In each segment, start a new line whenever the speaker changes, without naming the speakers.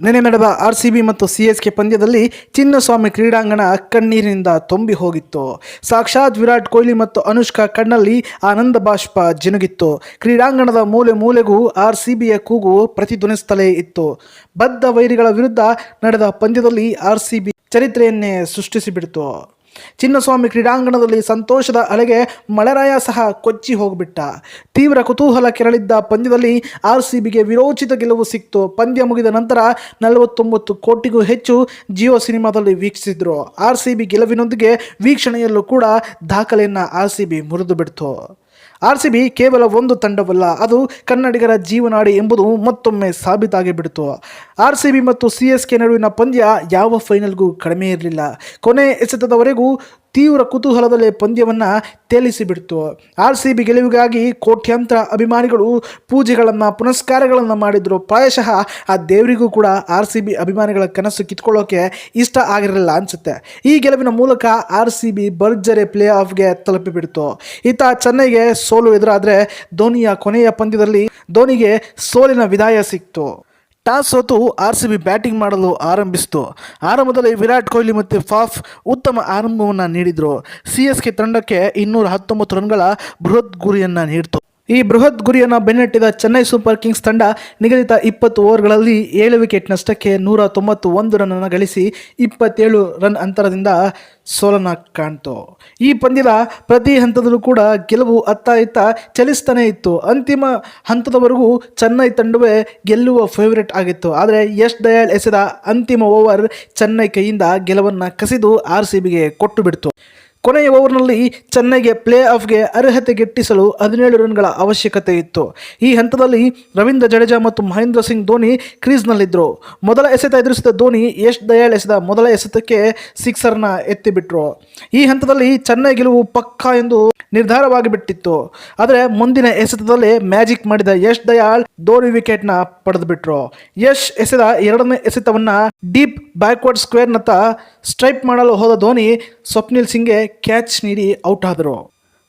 ನಿನ್ನೆ ನಡೆದ R C B ಮತ್ತು ಸಿ ಎಸ್ ಕೆ ಪಂದ್ಯದಲ್ಲಿ ಚಿನ್ನಸ್ವಾಮಿ ಕ್ರೀಡಾಂಗಣ ಕಣ್ಣೀರಿನಿಂದ ತುಂಬಿ ಹೋಗಿತ್ತು. ಸಾಕ್ಷಾತ್ ವಿರಾಟ್ ಕೊಹ್ಲಿ ಮತ್ತು ಅನುಷ್ಕಾ ಕಣ್ಣಲ್ಲಿ ಆನಂದ ಬಾಷ್ಪ ಜಿನುಗಿತ್ತು. ಕ್ರೀಡಾಂಗಣದ ಮೂಲೆ ಮೂಲೆಗೂ ಆರ್ ಸಿ ಬಿಯ ಕೂಗು ಪ್ರತಿಧ್ವನಿಸುತ್ತಲೇ ಇತ್ತು. ಬದ್ಧ ವೈರಿಗಳ ವಿರುದ್ಧ ನಡೆದ ಪಂದ್ಯದಲ್ಲಿ ಆರ್ ಸಿ ಬಿ ಚರಿತ್ರೆಯನ್ನೇ ಸೃಷ್ಟಿಸಿಬಿಡ್ತು. ಚಿನ್ನಸ್ವಾಮಿ ಕ್ರೀಡಾಂಗಣದಲ್ಲಿ ಸಂತೋಷದ ಅಲೆಗೆ ಮಳೆರಾಯ ಸಹ ಕೊಚ್ಚಿ ಹೋಗಿಬಿಟ್ಟ. ತೀವ್ರ ಕುತೂಹಲ ಕೆರಳಿದ್ದ ಪಂದ್ಯದಲ್ಲಿ ಆರ್ ಸಿ ಬಿಗೆ ವಿರೋಚಿತ ಗೆಲುವು ಸಿಕ್ತು. ಪಂದ್ಯ ಮುಗಿದ ನಂತರ ನಲವತ್ತೊಂಬತ್ತು ಕೋಟಿಗೂ ಹೆಚ್ಚು ಜಿಯೋ ಸಿನಿಮಾದಲ್ಲಿ ವೀಕ್ಷಿಸಿದ್ರು. ಆರ್ ಸಿ ಬಿ ಗೆಲುವಿನೊಂದಿಗೆ ವೀಕ್ಷಣೆಯಲ್ಲೂ ಕೂಡ ದಾಖಲೆಯನ್ನು ಆರ್ ಸಿ ಬಿ ಮುರಿದು ಬಿಡ್ತು ಆರ್ ಸಿ ಬಿ ಕೇವಲ ಒಂದು ತಂಡವಲ್ಲ, ಅದು ಕನ್ನಡಿಗರ ಜೀವನಾಡಿ ಎಂಬುದು ಮತ್ತೊಮ್ಮೆ ಸಾಬೀತಾಗಿ ಬಿಡಿತು. ಆರ್ ಸಿ ಬಿ ಮತ್ತು ಸಿ ಎಸ್ ಕೆ ನಡುವಿನ ಪಂದ್ಯ ಯಾವ ಫೈನಲ್ಗೂ ಕಡಿಮೆ ಇರಲಿಲ್ಲ. ಕೊನೆ ಎಸೆತದವರೆಗೂ ತೀವ್ರ ಕುತೂಹಲದಲ್ಲಿ ಪಂದ್ಯವನ್ನು ತೇಲಿಸಿಬಿಡ್ತು. ಆರ್ ಸಿ ಬಿ ಗೆಲುವಿಗಾಗಿ ಕೋಟ್ಯಂತರ ಅಭಿಮಾನಿಗಳು ಪೂಜೆಗಳನ್ನು, ಪುನಸ್ಕಾರಗಳನ್ನು ಮಾಡಿದರು. ಪ್ರಾಯಶಃ ಆ ದೇವರಿಗೂ ಕೂಡ ಆರ್ ಸಿ ಬಿ ಅಭಿಮಾನಿಗಳ ಕನಸು ಕಿತ್ಕೊಳ್ಳೋಕೆ ಇಷ್ಟ ಆಗಿರಲಿಲ್ಲ ಅನಿಸುತ್ತೆ. ಈ ಗೆಲುವಿನ ಮೂಲಕ ಆರ್ ಸಿ ಬಿ ಭರ್ಜರಿ ಪ್ಲೇ ಆಫ್ಗೆ ತಲುಪಿಬಿಡ್ತು. ಈತ ಚೆನ್ನೈಗೆ ಸೋಲು ಎದುರಾದರೆ ಧೋನಿಯ ಕೊನೆಯ ಪಂದ್ಯದಲ್ಲಿ ಧೋನಿಗೆ ಸೋಲಿನ ವಿದಾಯ ಸಿಕ್ತು. ಟಾಸ್ ಸೋತು ಆರ್ ಸಿ ಬಿ ಬ್ಯಾಟಿಂಗ್ ಮಾಡಲು ಆರಂಭಿಸಿತು. ಆರಂಭದಲ್ಲಿ ವಿರಾಟ್ ಕೊಹ್ಲಿ ಮತ್ತು ಫಾಫ್ ಉತ್ತಮ ಆರಂಭವನ್ನು ನೀಡಿದರು. ಸಿ ಎಸ್ ಕೆ ತಂಡಕ್ಕೆ ಇನ್ನೂರ ಹತ್ತೊಂಬತ್ತು ರನ್ಗಳ ಬೃಹತ್ ಗುರಿಯನ್ನು ನೀಡಿತು. ಈ ಬೃಹತ್ ಗುರಿಯನ್ನು ಬೆನ್ನಟ್ಟಿದ ಚೆನ್ನೈ ಸೂಪರ್ ಕಿಂಗ್ಸ್ ತಂಡ ನಿಗದಿತ ಇಪ್ಪತ್ತು ಓವರ್ಗಳಲ್ಲಿ ಏಳು ವಿಕೆಟ್ ನಷ್ಟಕ್ಕೆ ನೂರ ತೊಂಬತ್ತು ಒಂದು ರನ್ನನ್ನು ಗಳಿಸಿ ಇಪ್ಪತ್ತೇಳು ರನ್ ಅಂತರದಿಂದ ಸೋಲನ್ನು ಕಾಣ್ತು. ಈ ಪಂದ್ಯದ ಪ್ರತಿ ಹಂತದಲ್ಲೂ ಕೂಡ ಗೆಲುವು ಅತ್ತ ಇತ್ತ ಚಲಿಸ್ತಾನೇ ಇತ್ತು. ಅಂತಿಮ ಹಂತದವರೆಗೂ ಚೆನ್ನೈ ತಂಡವೇ ಗೆಲ್ಲುವ ಫೇವರೇಟ್ ಆಗಿತ್ತು. ಆದರೆ ಯಶ್ ದಯಾಳ್ ಎಸೆದ ಅಂತಿಮ ಓವರ್ ಚೆನ್ನೈ ಕೈಯಿಂದ ಗೆಲುವನ್ನು ಕಸಿದು ಆರ್ ಸಿ ಬಿಗೆ ಕೊಟ್ಟು ಬಿಡ್ತು. ಕೊನೆಯ ಓವರ್ನಲ್ಲಿ ಚೆನ್ನೈಗೆ ಪ್ಲೇ ಆಫ್ಗೆ ಅರ್ಹತೆ ಗಿಟ್ಟಿಸಲು ಹದಿನೇಳು ರನ್ಗಳ ಅವಶ್ಯಕತೆ ಇತ್ತು. ಈ ಹಂತದಲ್ಲಿ ರವೀಂದ್ರ ಜಡೇಜಾ ಮತ್ತು ಮಹೇಂದ್ರ ಸಿಂಗ್ ಧೋನಿ ಕ್ರೀಸ್ನಲ್ಲಿದ್ದರು ಮೊದಲ ಎಸೆತ ಎದುರಿಸಿದ ಧೋನಿ ಯಶ್ ದಯಾಳ್ ಎಸೆದ ಮೊದಲ ಎಸೆತಕ್ಕೆ ಸಿಕ್ಸರ್ನ ಎತ್ತಿಬಿಟ್ರು. ಈ ಹಂತದಲ್ಲಿ ಚೆನ್ನೈ ಗೆಲುವು ಪಕ್ಕಾ ಎಂದು ನಿರ್ಧಾರವಾಗಿ ಬಿಟ್ಟಿತ್ತು. ಆದರೆ ಮುಂದಿನ ಎಸೆತದಲ್ಲಿ ಮ್ಯಾಜಿಕ್ ಮಾಡಿದ ಯಶ್ ದಯಾಳ್ ಧೋನಿ ವಿಕೆಟ್ನ ಪಡೆದುಬಿಟ್ರು. ಯಶ್ ಎಸೆದ ಎರಡನೇ ಎಸೆತವನ್ನ ಡೀಪ್ ಬ್ಯಾಕ್ವರ್ಡ್ ಸ್ಕ್ವೇರ್ನತ್ತ ಸ್ಟ್ರೈಪ್ ಮಾಡಲು ಹೋದ ಧೋನಿ ಸ್ವಪ್ನಿಲ್ ಸಿಂಗ್ಗೆ ಕ್ಯಾಚ್ ನೀಡಿ ಔಟ್ ಆದರು.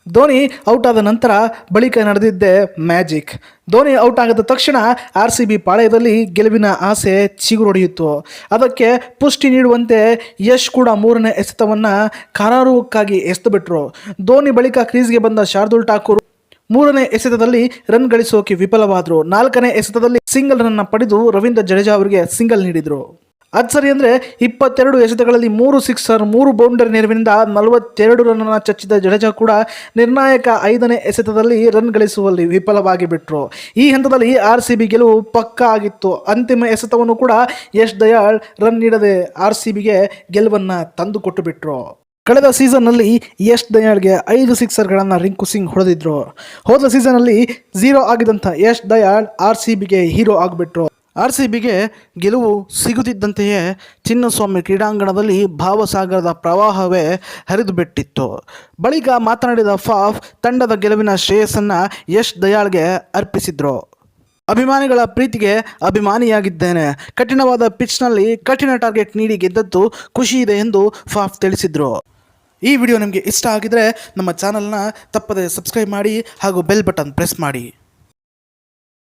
ಧೋನಿ ಔಟ್ ಆದ ನಂತರ ಬಳಿಕ ನಡೆದಿದ್ದೆ ಮ್ಯಾಜಿಕ್ ಧೋನಿ ಔಟ್ ಆಗಿದ ತಕ್ಷಣ ಆರ್ ಸಿ ಬಿ ಪಾಳ್ಯದಲ್ಲಿ ಗೆಲುವಿನ ಆಸೆ ಚಿಗುರೊಡೆಯಿತು ಅದಕ್ಕೆ ಪುಷ್ಟಿ ನೀಡುವಂತೆ ಯಶ್ ಕೂಡ ಮೂರನೇ ಎಸೆತವನ್ನು ಕರಾರುವಕ್ಕಾಗಿ ಎಸೆದುಬಿಟ್ರು. ಧೋನಿ ಬಳಿಕ ಕ್ರೀಸ್ಗೆ ಬಂದ ಶಾರ್ದುಲ್ ಠಾಕೂರ್ ಮೂರನೇ ಎಸೆತದಲ್ಲಿ ರನ್ ಗಳಿಸೋಕೆ ವಿಫಲವಾದರು. ನಾಲ್ಕನೇ ಎಸೆತದಲ್ಲಿ ಸಿಂಗಲ್ ರನ್ನ ಪಡೆದು ರವೀಂದ್ರ ಜಡೇಜಾ ಅವರಿಗೆ ಸಿಂಗಲ್ ನೀಡಿದರು. ಅದು ಸರಿ ಅಂದರೆ ಇಪ್ಪತ್ತೆರಡು ಎಸೆತಗಳಲ್ಲಿ ಮೂರು ಸಿಕ್ಸರ್, ಮೂರು ಬೌಂಡರಿ ನೆರವಿನಿಂದ ನಲವತ್ತೆರಡು ರನ್ನನ್ನು ಚಚ್ಚಿದ ಜಡೇಜಾ ಕೂಡ ನಿರ್ಣಾಯಕ ಐದನೇ ಎಸೆತದಲ್ಲಿ ರನ್ ಗಳಿಸುವಲ್ಲಿ ವಿಫಲವಾಗಿ ಬಿಟ್ಟರು ಈ ಹಂತದಲ್ಲಿ ಆರ್ ಸಿ ಬಿ ಗೆಲುವು ಪಕ್ಕಾ ಆಗಿತ್ತು. ಅಂತಿಮ ಎಸೆತವನ್ನು ಕೂಡ ಯಶ್ ದಯಾಳ್ ರನ್ ನೀಡದೆ ಆರ್ ಸಿ ಬಿಗೆ ಗೆಲುವನ್ನು ತಂದುಕೊಟ್ಟು ಬಿಟ್ಟರು ಕಳೆದ ಸೀಸನ್ನಲ್ಲಿ ಯಶ್ ದಯಾಳ್ಗೆ ಐದು ಸಿಕ್ಸರ್ಗಳನ್ನು ರಿಂಕು ಸಿಂಗ್ ಹೊಡೆದಿದ್ರು. ಹೋದ ಸೀಸನ್ನಲ್ಲಿ ಝೀರೋ ಆಗಿದ್ದಂಥ ಯಶ್ ದಯಾಳ್ ಆರ್ ಸಿ ಬಿಗೆ ಹೀರೋ ಆಗಿಬಿಟ್ರು. ಆರ್ ಸಿ ಬಿಗೆ ಗೆಲುವು ಸಿಗುತ್ತಿದ್ದಂತೆಯೇ ಚಿನ್ನಸ್ವಾಮಿ ಕ್ರೀಡಾಂಗಣದಲ್ಲಿ ಭಾವಸಾಗರದ ಪ್ರವಾಹವೇ ಹರಿದು ಬಿಟ್ಟಿತ್ತು ಬಳಿಕ ಮಾತನಾಡಿದ ಫಾಫ್ ತಂಡದ ಗೆಲುವಿನ ಶ್ರೇಯಸ್ಸನ್ನು ಯಶ್ ದಯಾಳ್ಗೆ ಅರ್ಪಿಸಿದ್ರು. ಅಭಿಮಾನಿಗಳ ಪ್ರೀತಿಗೆ ಅಭಿಮಾನಿಯಾಗಿದ್ದೇನೆ. ಕಠಿಣವಾದ ಪಿಚ್ನಲ್ಲಿ ಕಠಿಣ ಟಾರ್ಗೆಟ್ ನೀಡಿ ಗೆದ್ದದ್ದು ಖುಷಿ ಇದೆ ಎಂದು ಫಾಫ್ ತಿಳಿಸಿದರು. ಈ ವಿಡಿಯೋ ನಿಮಗೆ ಇಷ್ಟ ಆಗಿದರೆ ನಮ್ಮ ಚಾನಲ್ನ ತಪ್ಪದೆ ಸಬ್ಸ್ಕ್ರೈಬ್ ಮಾಡಿ ಹಾಗೂ ಬೆಲ್ ಬಟನ್ ಪ್ರೆಸ್ ಮಾಡಿ.